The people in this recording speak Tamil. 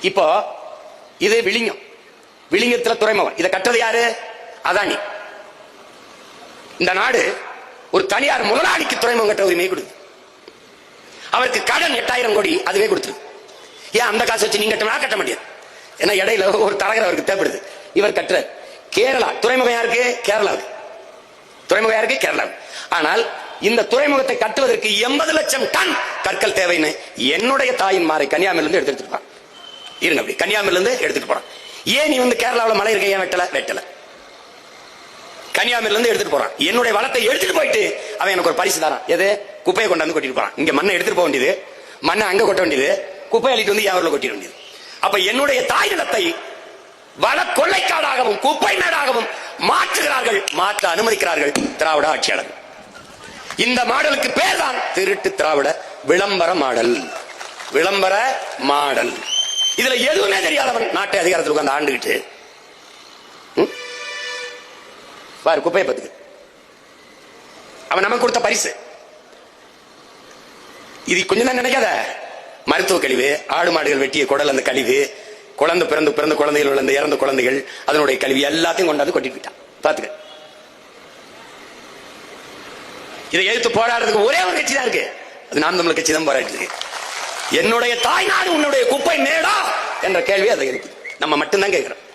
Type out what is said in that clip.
இப்போ இது விழிங்கம் விழிங்கத்துல துறைமுகம். இதை கட்டது யாரு? அதானி. இந்த நாடு ஒரு தனியார் முதலாளிக்கு துறைமுகம் கட்ட உரிமை கொடுத்து அவருக்கு கடன் எட்டாயிரம் கோடி அதுவே கொடுத்துரு ஏன் அந்த காசு வச்சு நீங்க கட்டணும் கட்ட முடியாது ஏன்னா இடையில ஒரு தரகர் அவருக்கு தேவைப்படுது. இவர் கட்டுற கேரளா. துறைமுகம் யாருக்கு? கேரளாவுக்கு. துறைமுகம் யாருக்கு? கேரளாவுக்கு. ஆனால் இந்த துறைமுகத்தை கட்டுவதற்கு எண்பது லட்சம் டன் கற்கள் தேவைன்னு என்னுடைய தாயின் மாறை கன்னியாமிலிருந்து எடுத்துட்டு இருப்பான் இருங்க அப்படி. கன்னியாகுமரியிலிருந்து எடுத்துட்டு போறான். ஏன் நீ வந்து கேரளாவில் மலை இருக்க? ஏன் வெட்டல? வெட்டல. கன்னியாகுமரியில இருந்து எடுத்துட்டு போறான். என்னுடைய வளத்தை எடுத்துட்டு போயிட்டு அவன் எனக்கு ஒரு பரிசு தரான். எது? குப்பையை கொண்டாந்து கொட்டிட்டு போறான். இங்க மண்ணை எடுத்துட்டு போக வேண்டியது. மண்ணை அங்க கொட்ட வேண்டியது. குப்பை அள்ளிட்டு வந்து யாரில் கொட்டிட வேண்டியது. அப்ப என்னுடைய தாய் நிலத்தை வள கொள்ளைக்காடாகவும் குப்பை நாடாகவும் மாற்றுகிறார்கள். மாற்ற அனுமதிக்கிறார்கள் திராவிட ஆட்சியாளர் இந்த மாடலுக்கு பேர் தான் திருட்டு திராவிட விளம்பர மாடல். விளம்பர மாடல். இதுல எதுவுமே தெரியாதவன். நாட்டை அதிகாரத்தில் உட்கார்ந்து ஆண்டுகிட்டு பாரு குப்பையை பத்துக்கு அவன் நமக்கு கொடுத்த பரிசு. இது கொஞ்சம் தான் நினைக்காத. மருத்துவ கழிவு ஆடு மாடுகள் வெட்டிய குடல் அந்த கழிவு குழந்தை பிறந்து பிறந்த குழந்தைகள் உள்ள இறந்த குழந்தைகள் அதனுடைய கழிவு எல்லாத்தையும் கொண்டாந்து கொட்டிட்டு போயிட்டான் பாத்துக்க இதை எதிர்த்து போராடுறதுக்கு ஒரே ஒரு கட்சி தான் இருக்கு. அது நாம் தமிழ் கட்சி தான் போராடிட்டு இருக்கு. என்னுடைய தாய்நாடு உன்னுடைய குப்பை மேடா என்ற கேள்வி அதை இருக்கு. நம்ம மட்டும்தான் கேட்கிறோம்.